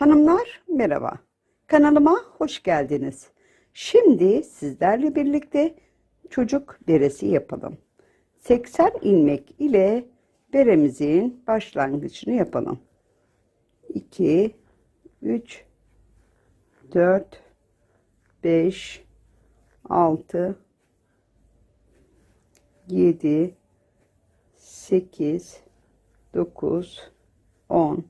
Hanımlar merhaba. Kanalıma hoş geldiniz. Şimdi sizlerle birlikte çocuk beresi yapalım. 80 ilmek ile beremizin başlangıcını yapalım. 2 3 4 5 6 7 8 9 10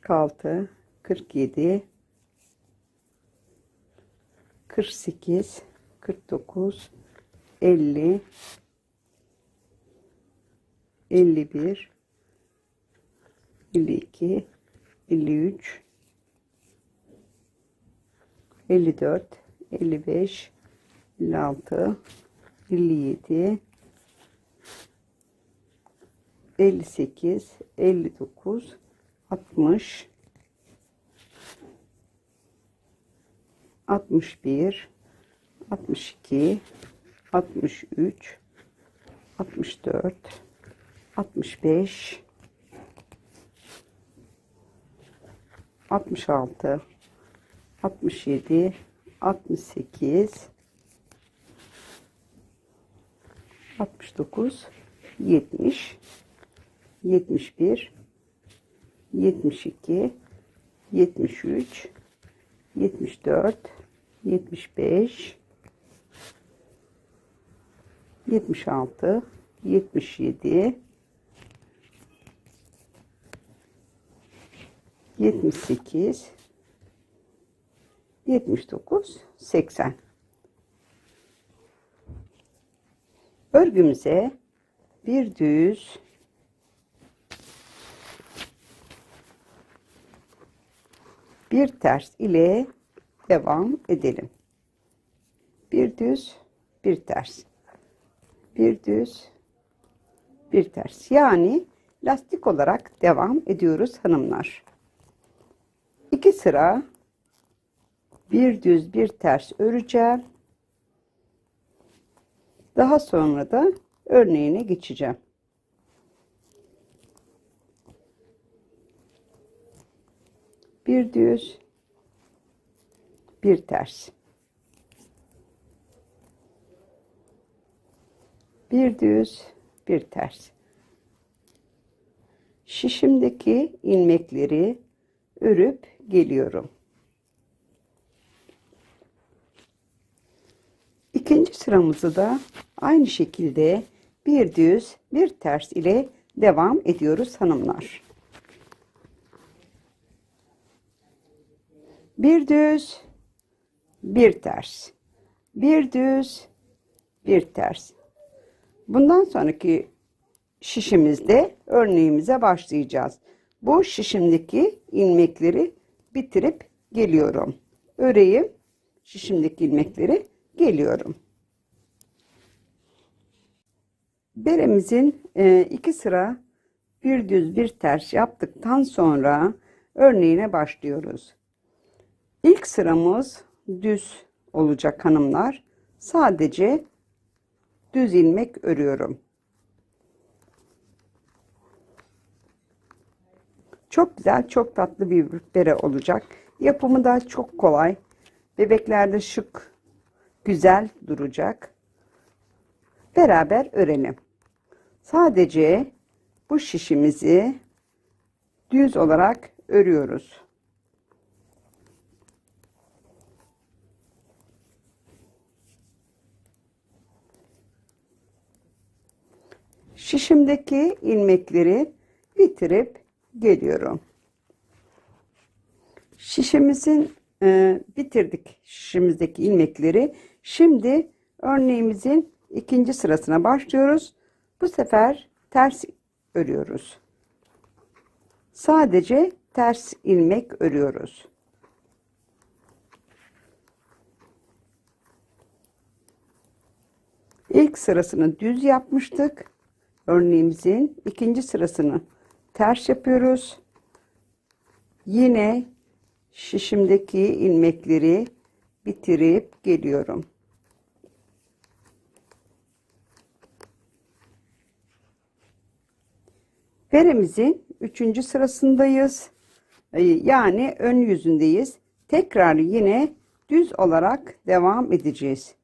46 47 48 49 50 51 52 53 54 55 56 57 58 59 60 61 62 63 64 65 66 67 68 69 70 71 72 73 74 75 76 77 78 79 80 Örgümüze bir düz bir ters ile devam edelim. Bir düz, bir ters. Bir düz, bir ters. Yani lastik olarak devam ediyoruz hanımlar. İki sıra bir düz, bir ters öreceğim. Daha sonra da örneğine geçeceğim. Bir düz, bir ters. Bir düz, bir ters. Şişimdeki ilmekleri örüp geliyorum. İkinci sıramızı da aynı şekilde bir düz, bir ters ile devam ediyoruz hanımlar. Bir düz, bir ters. Bir düz, bir ters. Bundan sonraki şişimizde örneğimize başlayacağız. Bu şişimdeki ilmekleri bitirip geliyorum. Öreyim şişimdeki ilmekleri geliyorum. Beremizin e, iki sıra bir düz bir ters yaptıktan sonra örneğine başlıyoruz. İlk sıramız düz olacak hanımlar. Sadece düz ilmek örüyorum. Çok güzel, çok tatlı bir bere olacak. Yapımı da çok kolay. Bebeklerde şık, güzel duracak. Beraber örelim. Sadece bu şişimizi düz olarak örüyoruz. Şişimdeki ilmekleri bitirip geliyorum. Şişimizin e, bitirdik şişimizdeki ilmekleri. Şimdi örneğimizin ikinci sırasına başlıyoruz. Bu sefer ters örüyoruz. Sadece ters ilmek örüyoruz. İlk sırasını düz yapmıştık. Örneğimizin ikinci sırasını ters yapıyoruz. Yine şişimdeki ilmekleri bitirip geliyorum. Beremizin üçüncü sırasındayız. Ee, Yani ön yüzündeyiz. Tekrar yine düz olarak devam edeceğiz.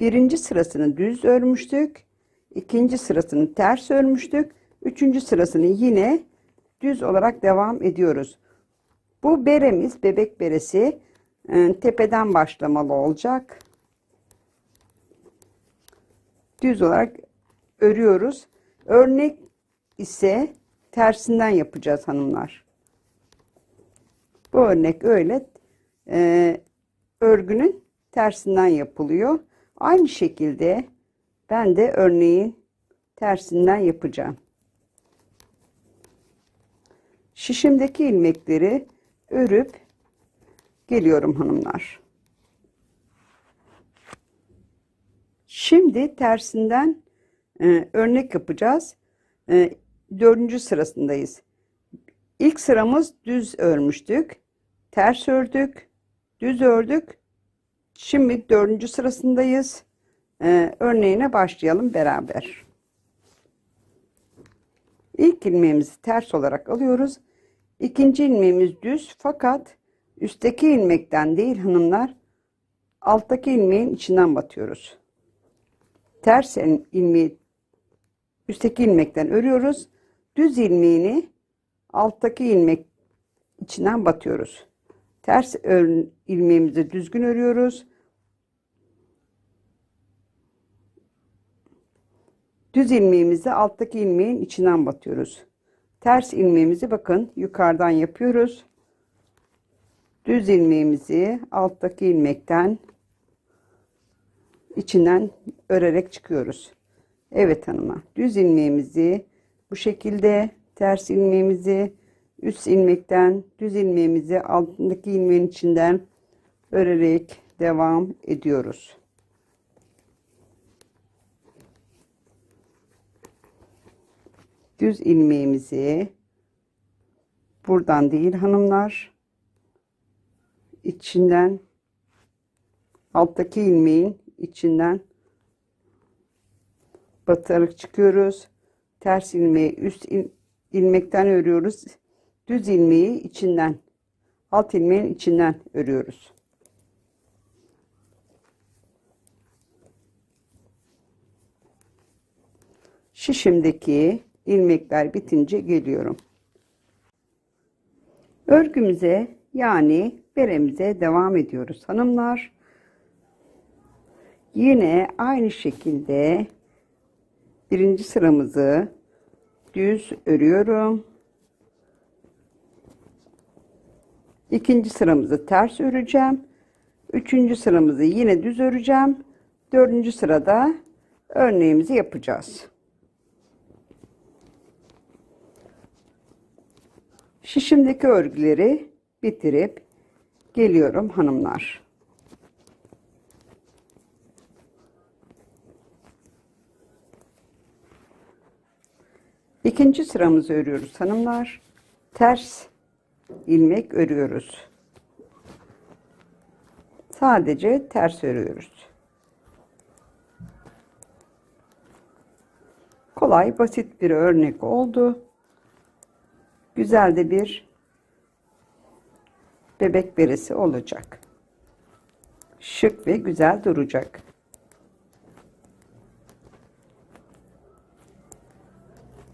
Birinci sırasını düz örmüştük. İkinci sırasını ters örmüştük. Üçüncü sırasını yine düz olarak devam ediyoruz. Bu beremiz bebek beresi e, tepeden başlamalı olacak. Düz olarak örüyoruz. Örnek ise tersinden yapacağız hanımlar. Bu örnek öyle e, örgünün tersinden yapılıyor. Aynı şekilde ben de örneğin tersinden yapacağım. Şişimdeki ilmekleri örüp geliyorum hanımlar. Şimdi tersinden e, örnek yapacağız. E, dördüncü sırasındayız. İlk sıramız düz örmüştük. Ters ördük. Düz ördük. Şimdi dördüncü sırasındayız. E, örneğine başlayalım beraber. İlk ilmeğimizi ters olarak alıyoruz. İkinci ilmeğimiz düz fakat üstteki ilmekten değil hanımlar alttaki ilmeğin içinden batıyoruz. Ters ilmeği üstteki ilmekten örüyoruz. Düz ilmeğini alttaki ilmek içinden batıyoruz. Ters ilmeğimizi düzgün örüyoruz. Düz ilmeğimizi alttaki ilmeğin içinden batıyoruz. Ters ilmeğimizi bakın yukarıdan yapıyoruz. Düz ilmeğimizi alttaki ilmekten içinden örerek çıkıyoruz. Evet hanıma. Düz ilmeğimizi bu şekilde ters ilmeğimizi üst ilmekten düz ilmeğimizi altındaki ilmeğin içinden örerek devam ediyoruz. Düz ilmeğimizi buradan değil hanımlar içinden alttaki ilmeğin içinden batarak çıkıyoruz. Ters ilmeği üst il, ilmekten örüyoruz. Düz ilmeği içinden alt ilmeğin içinden örüyoruz. Şişimdeki ilmekler bitince geliyorum. Örgümüze yani beremize devam ediyoruz hanımlar. Yine aynı şekilde birinci sıramızı düz örüyorum. İkinci sıramızı ters öreceğim. Üçüncü sıramızı yine düz öreceğim. Dördüncü sırada örneğimizi yapacağız. Şişimdeki örgüleri bitirip geliyorum hanımlar. İkinci sıramızı örüyoruz hanımlar. Ters ilmek örüyoruz. Sadece ters örüyoruz. Kolay basit bir örnek oldu. Güzel de bir bebek beresi olacak. Şık ve güzel duracak.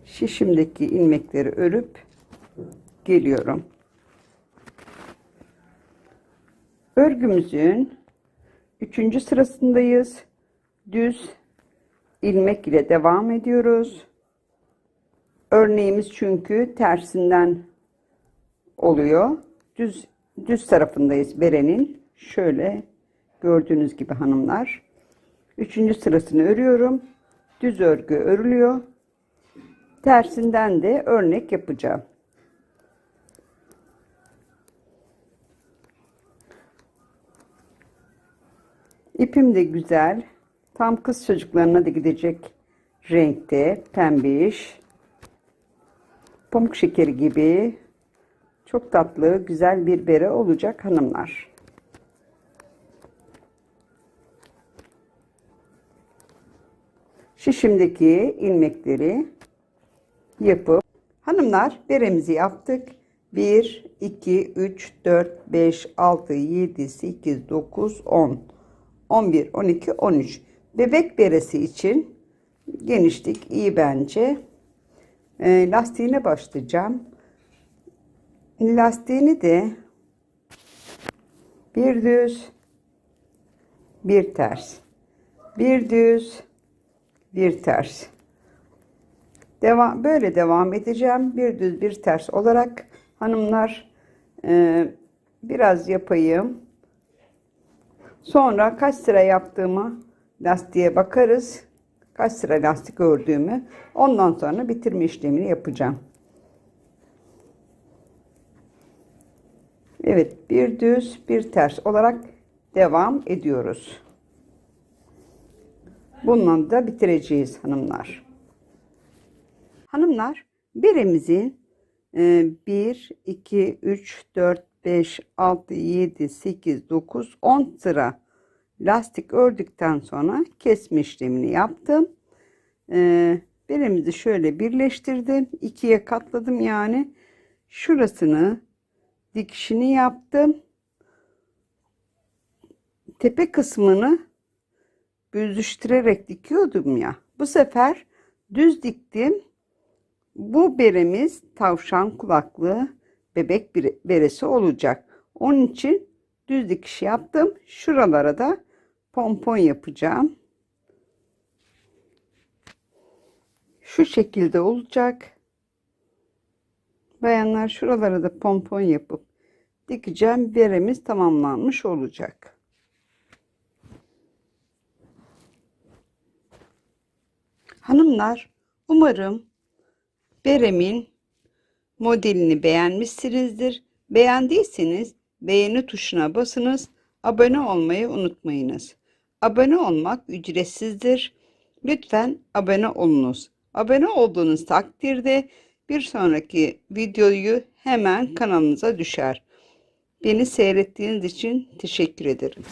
Şişimdeki ilmekleri örüp geliyorum. Örgümüzün üçüncü sırasındayız. Düz ilmek ile devam ediyoruz. Örneğimiz çünkü tersinden oluyor. Düz düz tarafındayız berenin. Şöyle gördüğünüz gibi hanımlar. Üçüncü sırasını örüyorum. Düz örgü örülüyor. Tersinden de örnek yapacağım. İpim de güzel. Tam kız çocuklarına da gidecek renkte. Pembiş. Pamuk şekeri gibi. Çok tatlı, güzel bir bere olacak hanımlar. Şişimdeki ilmekleri yapıp hanımlar beremizi yaptık. 1, 2, 3, 4, 5, 6, 7, 8, 9, 10, 11, 12, 13. Bebek beresi için genişlik iyi bence. E, lastiğine başlayacağım. Lastiğini de bir düz, bir ters, bir düz, bir ters. Devam, böyle devam edeceğim. Bir düz bir ters olarak hanımlar e, biraz yapayım. Sonra kaç sıra yaptığımı lastiğe bakarız. Kaç sıra lastik ördüğümü. Ondan sonra bitirme işlemini yapacağım. Evet bir düz bir ters olarak devam ediyoruz. Bununla da bitireceğiz hanımlar. Hanımlar beremizin 1, 2, 3, 4, 5, 6, 7, 8, 9, 10 sıra lastik ördükten sonra kesme işlemini yaptım. Ee, beremizi şöyle birleştirdim. ikiye katladım yani. Şurasını dikişini yaptım. Tepe kısmını büzüştürerek dikiyordum ya. Bu sefer düz diktim. Bu beremiz tavşan kulaklı bebek beresi olacak. Onun için düz dikiş yaptım. Şuralara da pompon yapacağım. Şu şekilde olacak. Bayanlar şuralara da pompon yapıp dikeceğim. Beremiz tamamlanmış olacak. Hanımlar umarım beremin modelini beğenmişsinizdir. Beğendiyseniz beğeni tuşuna basınız. Abone olmayı unutmayınız. Abone olmak ücretsizdir. Lütfen abone olunuz. Abone olduğunuz takdirde bir sonraki videoyu hemen kanalınıza düşer. Beni seyrettiğiniz için teşekkür ederim.